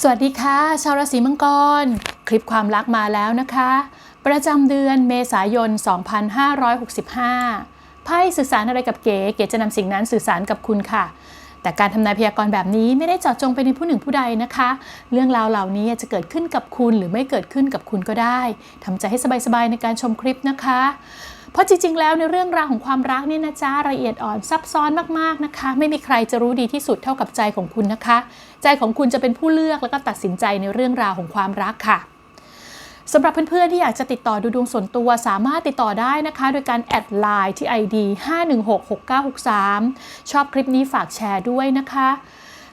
สวัสดีค่ะ ชาวราศีมังกร คลิปความรักมาแล้วนะคะ ประจำเดือนเมษายน 2565 ไพ่สื่อสารอะไรกับเก๋ เก๋จะนำสิ่งนั้นสื่อสารกับคุณค่ะ แต่การทำนายพยากรณ์แบบนี้ไม่ได้เจาะจงไปในผู้หนึ่งผู้ใดนะคะ เรื่องราวเหล่านี้จะเกิดขึ้นกับคุณหรือไม่เกิดขึ้นกับคุณก็ได้ทำใจให้สบายๆในการชมคลิปนะคะ เพราะจริงๆ แล้วในเรื่องราวของความรักเนี่ยนะจ๊ะละเอียดอ่อนซับซ้อนมากๆนะคะ ไม่มีใครจะรู้ดีที่สุดเท่ากับใจของคุณนะคะ ใจของคุณจะเป็นผู้เลือกแล้วก็ตัดสินใจในเรื่องราวของความรักค่ะสำหรับเพื่อนๆ ที่อยากจะติดต่อดูดวงส่วนตัวสามารถติดต่อได้นะคะ โดยการแอดไลน์ที่ ID 5166963 ชอบคลิปนี้ฝากแชร์ด้วยนะคะ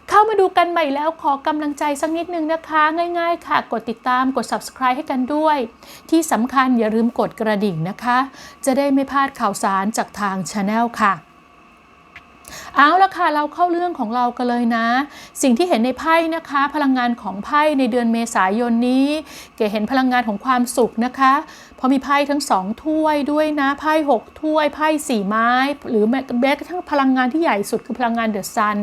เข้ามาดูกันใหม่แล้วขอกำลังใจสักนิดนึงนะคะ ง่ายๆ ค่ะ กดติดตามกด subscribe ให้กันด้วย ที่สำคัญอย่าลืมกดกระดิ่งนะคะ จะได้ไม่พลาดข่าวสารจากทาง Channel ค่ะ เอาละค่ะเราเข้าเรื่องของเรากันเลยนะ สิ่งที่เห็นในไพ่นะคะ พลังงานของไพ่ในเดือนเมษายนนี้ เก๋เห็นพลังงานของความสุขนะคะเพราะมีไพ่ทั้งสองถ้วยด้วยนะไพ่หกถ้วยไพ่สี่ไม้ หรือแม้กระทั่งพลังงานที่ใหญ่สุดคือพลังงานเดอะซัน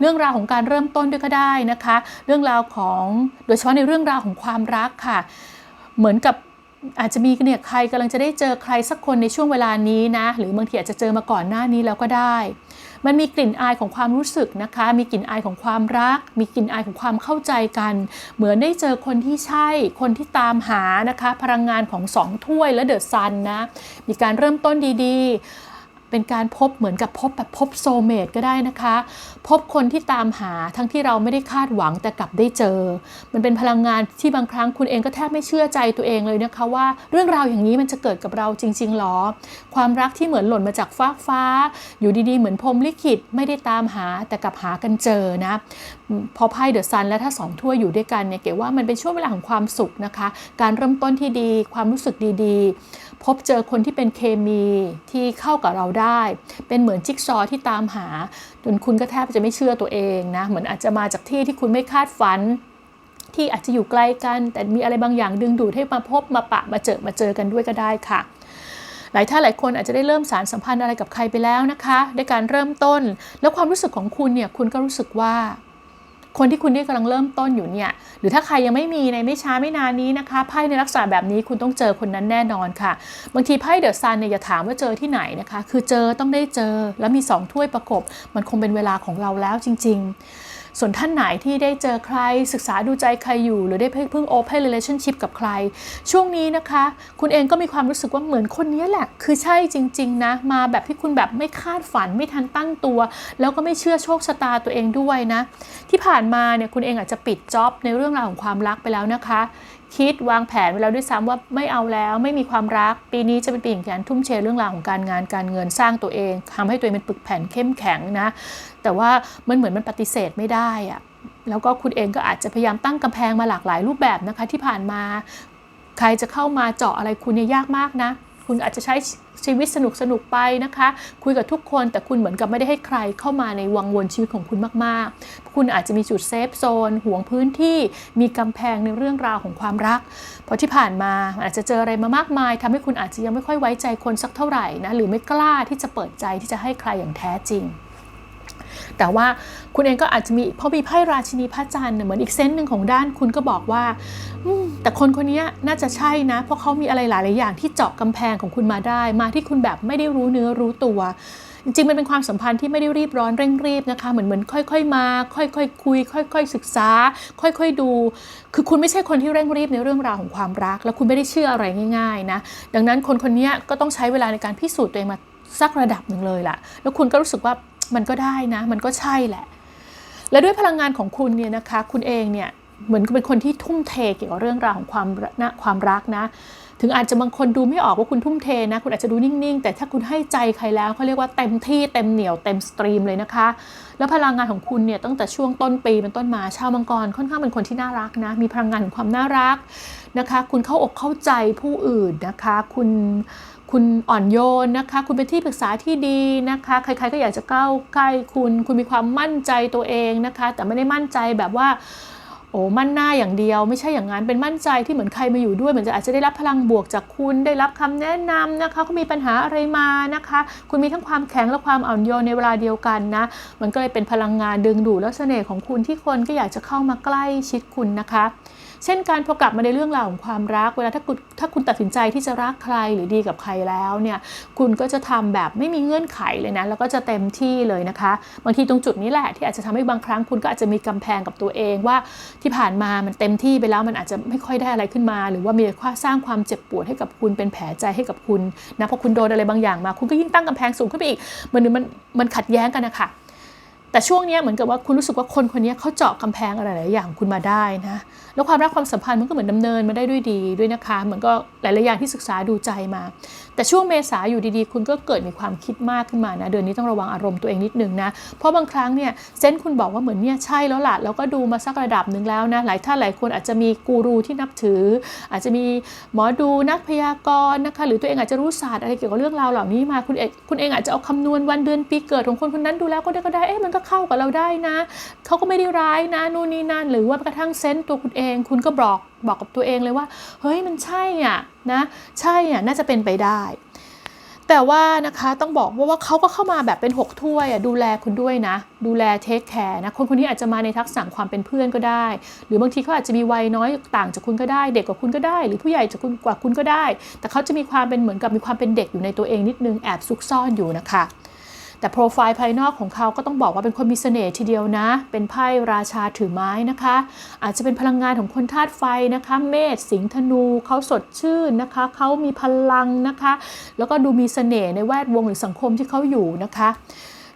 เรื่องราวของการเริ่มต้นด้วยก็ได้นะคะ เรื่องราวของโดยเฉพาะในเรื่องราวของความรักค่ะ เหมือนกับอาจจะมีเนี่ยใครกำลังจะได้เจอใครสักคนในช่วงเวลานี้นะ หรือบางทีอาจจะเจอมาก่อนหน้านี้แล้วก็ได้ มันมีกลิ่นอายของความรู้สึกนะคะ มีกลิ่นอายของความรัก มีกลิ่นอายของความเข้าใจกัน เหมือนได้เจอคนที่ใช่ คนที่ตามหานะคะ พลังงานของสองถ้วยและเดอะซันนะ มีการเริ่มต้นดีๆ เป็นการพบเหมือนกับพบแบบพบโซเมตก็ได้นะคะ พบคนที่ตามหาทั้งที่เราไม่ได้คาดหวังแต่กลับได้เจอ มันเป็นพลังงานที่บางครั้งคุณเองก็แทบไม่เชื่อใจตัวเองเลยนะคะว่าเรื่องราวอย่างนี้มันจะเกิดกับเราจริง ๆหรอ ความรักที่เหมือนหล่นมาจากฟ้ากฟ้า อยู่ดีๆ เหมือนพรมลิขิตไม่ได้ตามหาแต่กลับหากันเจอนะ พอไพ่เดอะซันและถ้าสองถ้วยอยู่ด้วยกันเนี่ยเก๋ว่ามันเป็นช่วงเวลาของความสุขนะคะ การเริ่มต้นที่ดีความรู้สึกดีๆ พบเจอคนที่เป็นเคมีที่เข้ากับเราได้ เป็นเหมือนจิ๊กซอว์ที่ตามหา จนคุณก็แทบจะไม่เชื่อตัวเองนะ เหมือนอาจจะมาจากที่ที่คุณไม่คาดฝัน ที่อาจจะอยู่ไกล้กัน แต่มีอะไรบางอย่างดึงดูดให้มาพบมาปะมาเจอมาเจอกันด้วยก็ได้ค่ะหลายท่านหลายคนอาจจะได้เริ่มสารสัมพันธ์อะไรกับใครไปแล้วนะคะด้วยการเริ่มต้น แล้วความรู้สึกของคุณเนี่ยคุณก็รู้สึกว่า คนที่คุณที่กำลังเริ่มต้นอยู่เนี่ยหรือถ้าใครยังไม่มีในไม่ช้าไม่นานนี้นะคะไพ่ในลักษณะแบบนี้คุณต้องเจอคนนั้นแน่นอนค่ะ บางทีไพ่เดอะซันเนี่ยอย่าถามว่าเจอที่ไหนนะคะ คือเจอต้องได้เจอแล้วมี 2 ถ้วยประกบ มันคงเป็นเวลาของเราแล้วจริง ๆ ส่วนท่านไหนที่ได้เจอใครศึกษาดูใจใครอยู่ หรือได้เพิ่ง open relationship กับใคร ช่วงนี้นะคะ คุณเองก็มีความรู้สึกว่าเหมือนคนนี้แหละ คือใช่จริง ๆ นะ มาแบบที่คุณแบบไม่คาดฝันไม่ทันตั้งตัว แล้วก็ไม่เชื่อโชคชะตาตัวเองด้วยนะ ที่ผ่านมาเนี่ยคุณเองอาจจะปิดจ็อบในเรื่องราวของความรักไปแล้วนะคะ คิดวางแผนไว้แล้วด้วยซ้ำว่าไม่เอาแล้วไม่มีความรัก ปีนี้จะเป็นปีแห่งการทุ่มเทเรื่องราวของการงานการเงินสร้างตัวเองทำให้ตัวเองเป็นปึกแผ่นเข้มแข็งนะ แต่ว่ามันเหมือนมันปฏิเสธไม่ได้อะแล้วก็คุณเองก็อาจจะพยายามตั้งกำแพงมาหลากหลายรูปแบบนะคะที่ผ่านมา ใครจะเข้ามาเจาะอะไรคุณเนี่ยยากมากนะ คุณอาจจะใช้ชีวิตสนุกสนุกไปนะคะ คุยกับทุกคนแต่คุณเหมือนกับไม่ได้ให้ใครเข้ามาในวังวนชีวิตของคุณมากๆ คุณอาจจะมีจุดเซฟโซนห่วงพื้นที่มีกำแพงในเรื่องราวของความรัก เพราะที่ผ่านมาอาจจะเจออะไรมามากมายทำให้คุณอาจจะยังไม่ค่อยไว้ใจคนสักเท่าไหร่นะหรือไม่กล้าที่จะเปิดใจที่จะให้ใครอย่างแท้จริง แต่ว่าคุณเองก็อาจจะมีเพราะมีไพ่ราชินีพระจันทร์เหมือนอีกเซนต์หนึ่งของด้านคุณก็บอกว่า แต่คนคนนี้น่าจะใช่นะ เพราะเขามีอะไรหลาย ๆ อย่างที่เจาะกำแพงของคุณมาได้ มาที่คุณแบบไม่ได้รู้เนื้อรู้ตัวจริงมันเป็นความสัมพันธ์ที่ไม่ได้รีบร้อนเร่งรีบนะคะ เหมือนเหมือนค่อย ๆ มา ค่อย ๆ คุย ค่อย ๆ ศึกษา ค่อย ๆ ดู คือคุณไม่ใช่คนที่เร่งรีบในเรื่องราวของความรัก แล้วคุณไม่ได้เชื่ออะไรง่าย ๆ นะ ดังนั้นคนคนนี้ก็ต้องใช้เวลาในการพิสูจน์ตัวเองมาสักระดับหนึ่งเลยล่ะ แล้วคุณก็รู้สึกว่า มันก็ได้นะ มันก็ใช่แหละ และด้วยพลังงานของคุณเนี่ยนะคะ คุณเองเนี่ยเหมือนเป็นคนที่ทุ่มเทเกี่ยวกับเรื่องราวของความนะความรักนะ ถึงอาจจะบางคนดูไม่ออกว่าคุณทุ่มเทนะ คุณอาจจะดูนิ่งๆ แต่ถ้าคุณให้ใจใครแล้วเขาเรียกว่าเต็มที่เต็มเหนียวเต็มสตรีมเลยนะคะ แล้วพลังงานของคุณเนี่ยตั้งแต่ช่วงต้นปีเป็นต้นมาชาวมังกรค่อนข้างเป็นคนที่น่ารักนะ มีพลังงานของความน่ารักนะคะ คุณเข้าอกเข้าใจผู้อื่นนะคะ คุณคุณอ่อนโยนนะคะ คุณเป็นที่ปรึกษาที่ดีนะคะ ใครๆก็อยากจะเข้าใกล้คุณ คุณมีความมั่นใจตัวเองนะคะ แต่ไม่ได้มั่นใจแบบว่า โอ้มั่นหน้าอย่างเดียว ไม่ใช่อย่างนั้นเป็นมั่นใจที่เหมือนใครมาอยู่ด้วยเหมือนจะอาจจะได้รับพลังบวกจากคุณได้รับคำแนะนำนะคะเขามีปัญหาอะไรมานะคะ คุณมีทั้งความแข็งและความอ่อนโยนในเวลาเดียวกันนะ มันก็เลยเป็นพลังงานดึงดูดและเสน่ห์ของคุณที่คนก็อยากจะเข้ามาใกล้ชิดคุณนะคะ เช่นการพอกลับมาในเรื่องราวของความรัก เวลาถ้าคุณถ้าคุณตัดสินใจที่จะรักใครหรือดีกับใครแล้วเนี่ยคุณก็จะทำแบบไม่มีเงื่อนไขเลยนะแล้วก็จะเต็มที่เลยนะคะ บางทีตรงจุดนี้แหละที่อาจจะทำให้บางครั้งคุณก็อาจจะมีกำแพงกับตัวเองว่าที่ผ่านมามันเต็มที่ไปแล้วมันอาจจะไม่ค่อยได้อะไรขึ้นมา หรือว่ามีความสร้างความเจ็บปวดให้กับคุณเป็นแผลใจให้กับคุณนะพอคุณโดนอะไรบางอย่างมา คุณก็ยิ่งตั้งกำแพงสูงขึ้นไปอีกมันมันมันขัดแย้งกันนะคะ แต่ช่วงนี้เหมือนกับว่าคุณรู้สึกว่าคนคนนี้เขาเจาะกำแพงอะไรหลายอย่างคุณมาได้นะแล้วความรักความสัมพันธ์มันก็เหมือนดำเนินมาได้ด้วยดีด้วยนะคะเหมือนก็หลายๆอย่างที่ศึกษาดูใจมา แต่ช่วงเมษาอยู่ดีๆ คุณก็เกิดมีความคิดมากขึ้นมานะเดือนนี้ต้องระวังอารมณ์ตัวเองนิดนึงนะเพราะบางครั้งเนี่ยเซนส์คุณบอกว่าเหมือนเนี่ยใช่แล้วล่ะแล้วก็ดูมาสักระดับหนึ่งแล้วนะหลายท่านหลายคนอาจจะมีกูรูที่นับถือ อาจจะมีหมอดูนักพยากรณ์นะคะหรือตัวเองอาจจะรู้ศาสตร์อะไรเกี่ยวกับเรื่องราวเหล่านี้มาคุณเองคุณเองอาจจะเอาคำนวณวันเดือนปีเกิดของคนคนนั้นดูแล้วก็ได้ก็ได้เอ๊ะมันก็เข้ากับเราได้นะเขาก็ไม่ได้ร้ายนะนู่นนี่นั่นหรือว่ากระทั่งเซนส์ตัวคุณเอง คุณก็บอก บอกกับตัวเองเลยว่า เฮ้ยมันใช่อะนะใช่อะน่าจะเป็นไปได้ แต่ว่านะคะต้องบอกว่าว่าเขาก็เข้ามาแบบเป็น 6 ถ้วยอะดูแลคุณด้วยนะ ดูแลเทคแคร์นะคนคนนี้อาจจะมาในทักษะความเป็นเพื่อนก็ได้ หรือบางทีเขาอาจจะมีวัยน้อยต่างจากคุณก็ได้ เด็กกว่าคุณก็ได้ หรือผู้ใหญ่จากคุณกว่าคุณก็ได้ แต่เขาจะมีความเป็นเหมือนกับมีความเป็นเด็กอยู่ในตัวเองนิดนึงแอบซุกซ่อนอยู่นะคะ แต่โปรไฟล์ภายนอกของเขาก็ต้องบอกว่าเป็นคนมีเสน่ห์ทีเดียวนะ เป็นไพ่ราชาถือไม้นะคะ อาจจะเป็นพลังงานของคนธาตุไฟนะคะ เมษสิงห์ธนูเขาสดชื่นนะคะ เขามีพลังนะคะ แล้วก็ดูมีเสน่ห์ในแวดวงหรือสังคมที่เขาอยู่นะคะ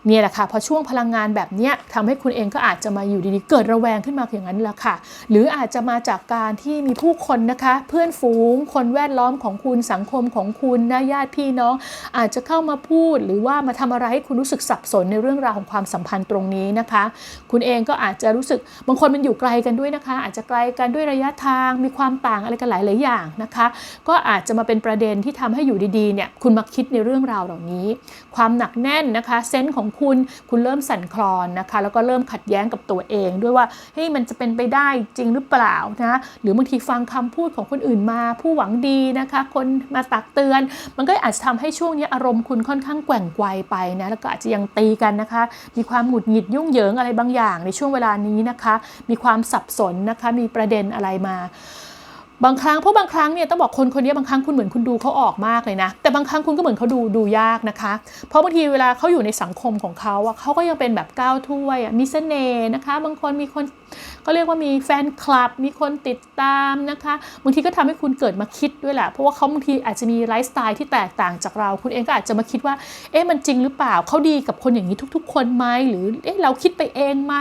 เนี่ยแหละค่ะพอช่วงพลังงานแบบนี้ทำให้คุณเองก็อาจจะมาอยู่ดีๆ เกิดระแวงขึ้นมาอย่างนั้นแหละค่ะ หรืออาจจะมาจากการที่มีผู้คนนะคะ เพื่อนฝูง คนแวดล้อมของคุณสังคมของคุณนะญาติพี่น้อง อาจจะเข้ามาพูด หรือว่ามาทำอะไรให้คุณรู้สึกสับสนในเรื่องราวของความสัมพันธ์ตรงนี้นะคะ คุณเองก็อาจจะรู้สึกบางคนมันอยู่ไกลกันด้วยนะคะ อาจจะไกลกันด้วยระยะทางมีความต่างอะไรกันหลายหลายๆอย่างนะคะ ก็อาจจะมาเป็นประเด็นที่ทำให้อยู่ดีๆเนี่ยคุณมาคิดในเรื่องราวเหล่านี้ ความหนักแน่นนะคะเซนส์ของคุณ คุณเริ่มสั่นคลอนนะคะ แล้วก็เริ่มขัดแย้งกับตัวเอง ด้วยว่าเฮ้ยมันจะเป็นไปได้จริงหรือเปล่านะหรือบางทีฟังคำพูดของคนอื่นมา ผู้หวังดีนะคะ คนมาตักเตือน มันก็อาจจะทำให้ช่วงนี้อารมณ์คุณค่อนข้างแกว่งไกวไปนะแล้วก็อาจจะยังตีกันนะคะ มีความหงุดหงิดยุ่งเหยิงอะไรบางอย่างในช่วงเวลานี้นะคะ มีความสับสนนะคะ มีประเด็นอะไรมา บางครั้งเพราะบางครั้งเนี่ยต้องบอกคนคนนี้บางครั้งคุณเหมือนคุณดูเขาออกมากเลยนะ แต่บางครั้งคุณก็เหมือนเขาดูดูยากนะคะ เพราะบางทีเวลาเขาอยู่ในสังคมของเขาอะเขาก็ยังเป็นแบบก้าวถ้วยอะมีเสน่ห์นะคะ บางคนมีคนก็เรียกว่ามีแฟนคลับ มีคนติดตามนะคะบางทีก็ทำให้คุณเกิดมาคิดด้วยแหละเพราะว่าเขาบางทีอาจจะมีไลฟ์สไตล์ที่แตกต่างจากเรา คุณเองก็อาจจะมาคิดว่า เอ๊ะมันจริงหรือเปล่าเขาดีกับคนอย่างนี้ทุก ๆ คนไหมหรือเอ๊ะเราคิดไปเองไหม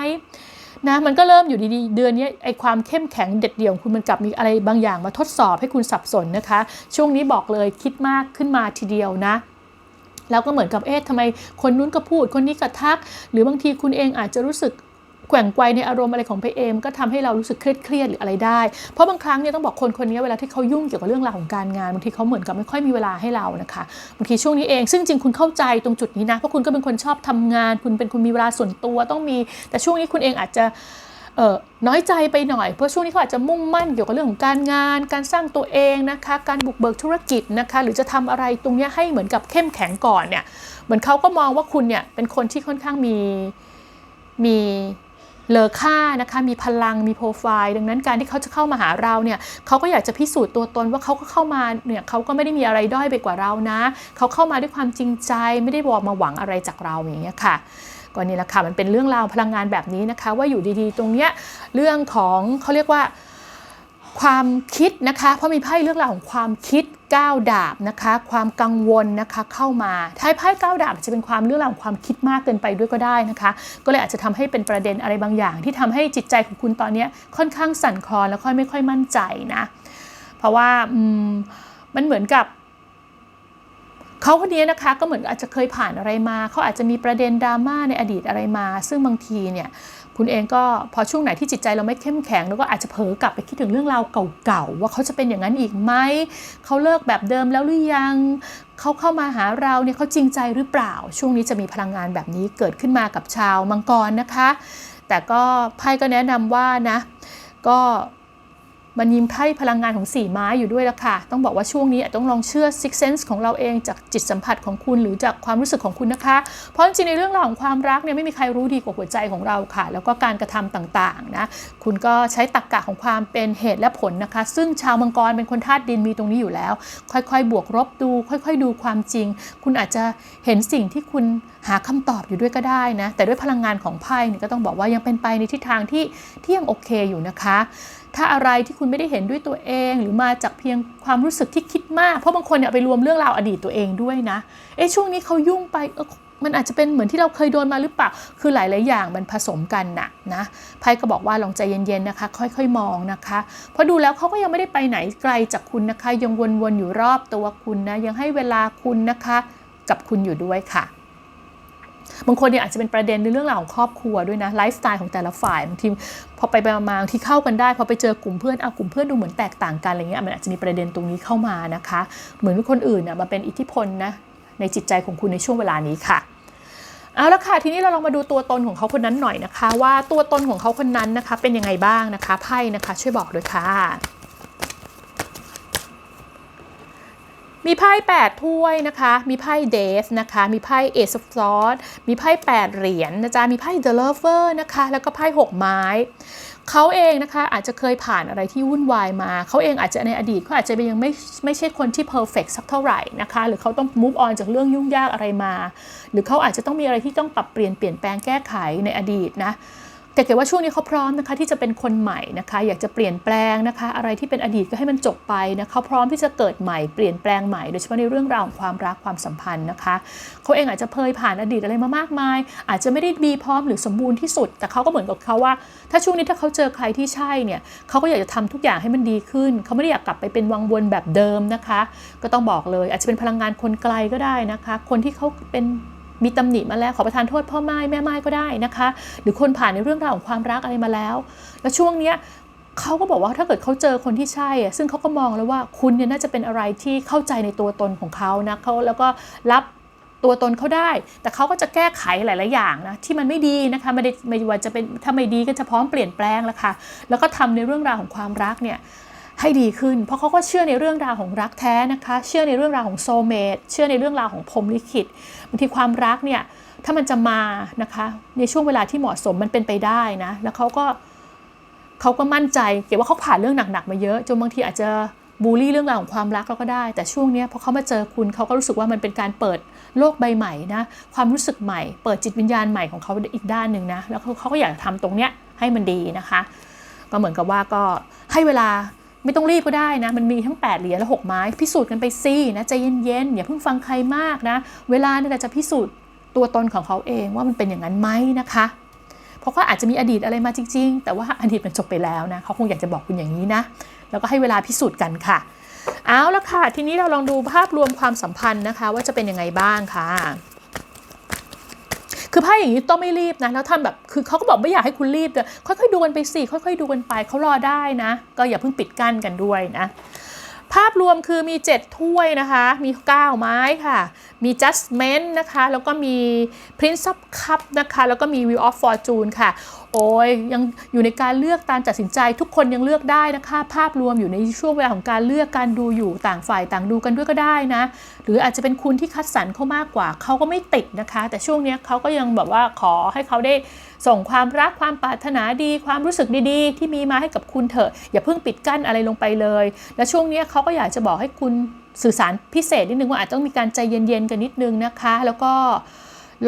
นะมันก็เริ่มอยู่ดีๆ เดือนนี้ไอความเข้มแข็งเด็ดเดี่ยวของคุณมันกลับมีอะไรบางอย่างมาทดสอบให้คุณสับสนนะคะ ช่วงนี้บอกเลยคิดมากขึ้นมาทีเดียวนะแล้วก็เหมือนกับเอ๊ะทำไมคนนู้นก็พูดคนนี้ก็ทัก หรือบางทีคุณเองอาจจะรู้สึก แกว่งไกวในอารมณ์อะไรของไปเองก็ทำให้เรารู้สึกเครียดเครียดหรืออะไรได้ เพราะบางครั้งเนี่ยต้องบอกคนคนนี้เวลาที่เขายุ่งเกี่ยวกับเรื่องราวของการงานบางทีเขาเหมือนกับไม่ค่อยมีเวลาให้เรานะคะบางทีช่วงนี้เองซึ่งจริงคุณเข้าใจตรงจุดนี้นะเพราะคุณก็เป็นคนชอบทำงาน คุณเป็นคนมีเวลาส่วนตัวต้องมี แต่ช่วงนี้คุณเองอาจจะเออน้อยใจไปหน่อย เพราะช่วงนี้เขาอาจจะมุ่งมั่นเกี่ยวกับเรื่องของการงาน การสร้างตัวเองนะคะ การบุกเบิกธุรกิจนะคะ หรือจะทำอะไรตรงนี้ให้เหมือนกับเข้มแข็งก่อนเนี่ย เหมือนเขาก็มองว่าคุณเนี่ยเป็นคนที่ค่อนข้างมีมี เลอค่านะคะมีพลังมีโปรไฟล์ ดังนั้นการที่เขาจะเข้ามาหาเราเนี่ยเขาก็อยากจะพิสูจน์ตัวตนว่าเขาก็เข้ามาเนี่ยเขาก็ไม่ได้มีอะไรด้อยไปกว่าเรานะ เขาเข้ามาด้วยความจริงใจไม่ได้บอกมาหวังอะไรจากเราอย่างเงี้ยค่ะก็นี่แหละค่ะมันเป็นเรื่องราวพลังงานแบบนี้นะคะ ว่าอยู่ดีๆ ตรงเนี้ยเรื่องของเขาเรียกว่า ความคิดนะคะเพราะมีไพ่เรื่องราวของความคิดก้าวดาบนะคะ ความกังวลนะคะเข้ามาท้ายไพ่ก้าวดาบจะเป็นความเรื่องราวของความคิดมากเกินไปด้วยก็ได้นะคะ ก็เลยอาจจะทำให้เป็นประเด็นอะไรบางอย่าง ที่ทำให้จิตใจของคุณตอนนี้ค่อนข้างสั่นคลอนแล้วค่อยไม่ค่อยมั่นใจนะ เพราะว่ามันเหมือนกับเขาคนนี้นะคะก็เหมือนอาจจะเคยผ่านอะไรมาเขาอาจจะมีประเด็นดราม่าในอดีตอะไรมา ซึ่งบางทีเนี่ย คุณเองก็พอช่วงไหนที่จิตใจเราไม่เข้มแข็งแล้วก็อาจจะเผลอกลับไปคิดถึงเรื่องราวเก่าๆว่าเขาจะเป็นอย่างนั้นอีกไหมเขาเลิกแบบเดิมแล้วหรือยังเขาเข้ามาหาเราเนี่ยเขาจริงใจหรือเปล่า ช่วงนี้จะมีพลังงานแบบนี้เกิดขึ้นมากับชาวมังกรนะคะ แต่ก็ไพ่ก็แนะนำว่านะก็ มันยิ้มไพ่พลังงานของสี่ไม้อยู่ด้วยละค่ะ ต้องบอกว่าช่วงนี้อาจต้องลองเชื่อ six sense ของเราเองจากจิตสัมผัสของคุณหรือจากความรู้สึกของคุณนะคะ เพราะจริงในเรื่องราวของความรักเนี่ยไม่มีใครรู้ดีกว่าหัวใจของเราค่ะ แล้วก็การกระทำต่างๆนะ คุณก็ใช้ตรรกกะของความเป็นเหตุและผลนะคะ ซึ่งชาวมังกรเป็นคนธาตุดินมีตรงนี้อยู่แล้ว ค่อยๆ บวกลบดู ค่อย ๆ ดูความจริง คุณอาจจะเห็นสิ่งที่คุณหาคำตอบอยู่ด้วยก็ได้นะ แต่ด้วยพลังงานของไพ่เนี่ยก็ต้องบอกว่ายังเป็นไปในทิศทางที่ที่ยังโอเคอยู่นะคะ ถ้าอะไรที่คุณไม่ได้เห็นด้วยตัวเอง หรือมาจากเพียงความรู้สึกที่คิดมาก เพราะบางคนเนี่ยไปรวมเรื่องราวอดีตตัวเองด้วยนะ เอ๊ะช่วงนี้เขายุ่งไปเออมันอาจจะเป็นเหมือนที่เราเคยโดนมาหรือเปล่า คือหลายๆอย่างมันผสมกันนะนะไพ่ก็บอกว่าลองใจเย็นๆนะคะ ค่อยๆ มองนะคะ เพราะดูแล้วเขาก็ยังไม่ได้ไปไหนไกลจากคุณนะคะ ยังวนๆอยู่รอบตัวคุณนะ ยังให้เวลาคุณนะคะ กับคุณอยู่ด้วยค่ะ บางคนเนี่ยอาจจะเป็นประเด็นในเรื่องราวของครอบครัวด้วยนะไลฟ์สไตล์ของแต่ละฝ่ายบางทีพอไปไปมาๆบางทีเข้ากันได้ พอไปเจอกลุ่มเพื่อนเอากลุ่มเพื่อนดูเหมือนแตกต่างกันอะไรเงี้ยมันอาจจะมีประเด็นตรงนี้เข้ามานะคะ เหมือนคนอื่นน่ะมาเป็นอิทธิพลนะในจิตใจของคุณในช่วงเวลานี้ค่ะเอาละค่ะทีนี้เราลองมาดูตัวตนของเขาคนนั้นหน่อยนะคะ ว่าตัวตนของเขาคนนั้นนะคะเป็นยังไงบ้างนะคะไพ่นะคะ ช่วยบอกด้วยค่ะ มีไพ่8ถ้วยนะคะ มีไพ่เดฟนะคะ มีไพ่เอซฟลอสมีไพ่8เหรียญนะจ๊ะ มีไพ่เดอะเลเวอร์นะคะ แล้วก็ไพ่6ไม้เขาเองนะคะอาจจะเคยผ่านอะไรที่วุ่นวายมา เขาเองอาจจะในอดีตเขาอาจจะยังไม่ไม่ใช่คนที่เพอร์เฟกสักเท่าไหร่นะคะ หรือเขาต้อง move on จากเรื่องยุ่งยากอะไรมา หรือเขาอาจจะต้องมีอะไรที่ต้องปรับเปลี่ยนเปลี่ยนแปลงแก้ไขในอดีตนะ แต่เกิดว่าช่วงนี้เขาพร้อมนะคะที่จะเป็นคนใหม่นะคะ อยากจะเปลี่ยนแปลงนะคะ อะไรที่เป็นอดีตก็ให้มันจบไปนะเขาพร้อมที่จะเกิดใหม่เปลี่ยนแปลงใหม่โดยเฉพาะในเรื่องราวของความรักความสัมพันธ์นะคะเขาเองอาจจะเคยผ่านอดีตอะไรมามากมาย อาจจะไม่ได้ดีพร้อมหรือสมบูรณ์ที่สุด แต่เขาก็เหมือนกับเขาว่า ถ้าช่วงนี้ถ้าเขาเจอใครที่ใช่เนี่ยเขาก็อยากจะทำทุกอย่างให้มันดีขึ้นเขาไม่ได้อยากกลับไปเป็นวังวนแบบเดิมนะคะ ก็ต้องบอกเลย อาจจะเป็นพลังงานคนไกลก็ได้นะคะ คนที่เขาเป็น มีตำหนิมาแล้วขอประทานโทษพ่อไม้แม่ไม้ก็ได้นะคะ หรือคนผ่านในเรื่องราวของความรักอะไรมาแล้ว แล้วช่วงเนี้ยเขาก็บอกว่าถ้าเกิดเขาเจอคนที่ใช่อะซึ่งเขาก็มองแล้วว่าคุณเนี่ยน่าจะเป็นอะไรที่เข้าใจในตัวตนของเขานะเขาแล้วก็รับตัวตนเขาได้ แต่เขาก็จะแก้ไขหลาย ๆ อย่างนะที่มันไม่ดีนะคะไม่ได้ไม่ว่าจะเป็นถ้าไม่ดีก็จะพร้อมเปลี่ยนแปลงแล้วค่ะแล้วก็ทำในเรื่องราวของความรักเนี่ย ให้ดีขึ้น เพราะเขาก็เชื่อในเรื่องราวของรักแท้นะคะ เชื่อในเรื่องราวของโซเมตเชื่อในเรื่องราวของพรมลิขิตบางทีความรักเนี่ยถ้ามันจะมานะคะในช่วงเวลาที่เหมาะสมมันเป็นไปได้นะแล้วเขาก็เขาก็มั่นใจเกี่ยวว่าเขาผ่านเรื่องหนักๆมาเยอะจนบางทีอาจจะบูลลี่เรื่องราวของความรักเราก็ได้ แต่ช่วงนี้พอเขามาเจอคุณเขาก็รู้สึกว่ามันเป็นการเปิดโลกใบใหม่นะความรู้สึกใหม่ เปิดจิตวิญญาณใหม่ของเขาอีกด้านหนึ่งนะแล้วเขาก็อยากทำตรงเนี้ยให้มันดีนะคะ ก็เหมือนกับว่าก็ให้เวลา ไม่ต้องรีบก็ได้นะ มันมีทั้ง 8 เหรียญและ 6 ไม้ พิสูจน์กันไปสินะใจเย็นๆอย่าเพิ่งฟังใครมากนะ เวลาเนี่ยจะพิสูจน์ตัวตนของเขาเองว่ามันเป็นอย่างนั้นไหมนะคะ เพราะเขาอาจจะมีอดีตอะไรมาจริง ๆ แต่ว่าอดีตมันจบไปแล้วนะเขาคงอยากจะบอกคุณอย่างนี้นะ แล้วก็ให้เวลาพิสูจน์กันค่ะ เอาละค่ะ ทีนี้เราลองดูภาพรวมความสัมพันธ์นะคะ ว่าจะเป็นยังไงบ้างค่ะ คือไพ่อย่างนี้ต้องไม่รีบนะแล้วทำแบบคือเขาก็บอกไม่อยากให้คุณรีบแต่ค่อยๆดูกันไปสิค่อยๆดูกันไปเขารอได้นะ ก็อย่าเพิ่งปิดกั้นกันด้วยนะภาพรวมคือมี 7 ถ้วยนะคะ มี 9 ไม้ค่ะ มี Judgment นะคะ แล้วก็มี Prince of Cup นะคะ แล้วก็มี Wheel of Fortune ค่ะ โอ้ยยังอยู่ในการเลือกการตัดสินใจ ทุกคนยังเลือกได้นะคะ ภาพรวมอยู่ในช่วงเวลาของการเลือกการดูอยู่ต่างฝ่ายต่างดูกันด้วยก็ได้นะ หรืออาจจะเป็นคุณที่คัดสรรเขามากกว่าเขาก็ไม่ติดนะคะ แต่ช่วงนี้เขาก็ยังแบบว่าขอให้เขาได้ส่งความรักความปรารถนาดี ความรู้สึกดีๆ ที่มีมาให้กับคุณเถอะ อย่าเพิ่งปิดกั้นอะไรลงไปเลย และช่วงนี้เขาก็อยากจะบอกให้คุณสื่อสารพิเศษนิดนึงว่าอาจต้องมีการใจเย็นๆกันนิดนึงนะคะ แล้วก็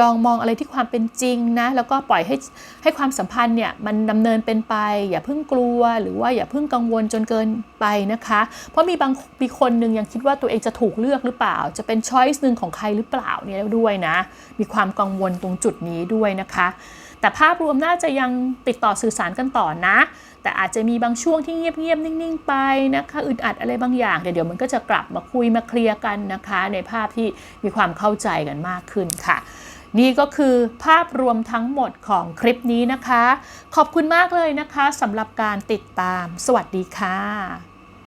ลองมองอะไรที่ความเป็นจริงนะแล้วก็ปล่อยให้ให้ความสัมพันธ์เนี่ยมันดำเนินเป็นไป อย่าเพิ่งกลัวหรือว่าอย่าเพิ่งกังวลจนเกินไปนะคะ เพราะมีบางมีคนหนึ่งยังคิดว่าตัวเองจะถูกเลือกหรือเปล่า จะเป็นช้อยส์หนึ่งของใครหรือเปล่าเนี่ยด้วยนะ มีความกังวลตรงจุดนี้ด้วยนะคะ แต่ภาพรวมน่าจะยังติดต่อสื่อสารกันต่อนะ แต่อาจจะมีบางช่วงที่เงียบๆนิ่งๆไปนะคะอึดอัดอะไรบางอย่างเดี๋ยวมันก็จะกลับมาคุยมาเคลียร์กันนะคะ ในภาพที่มีความเข้าใจกันมากขึ้นค่ะ นี่ก็คือภาพรวมทั้งหมดของคลิปนี้นะคะ ขอบคุณมากเลยนะคะสำหรับการติดตาม สวัสดีค่ะ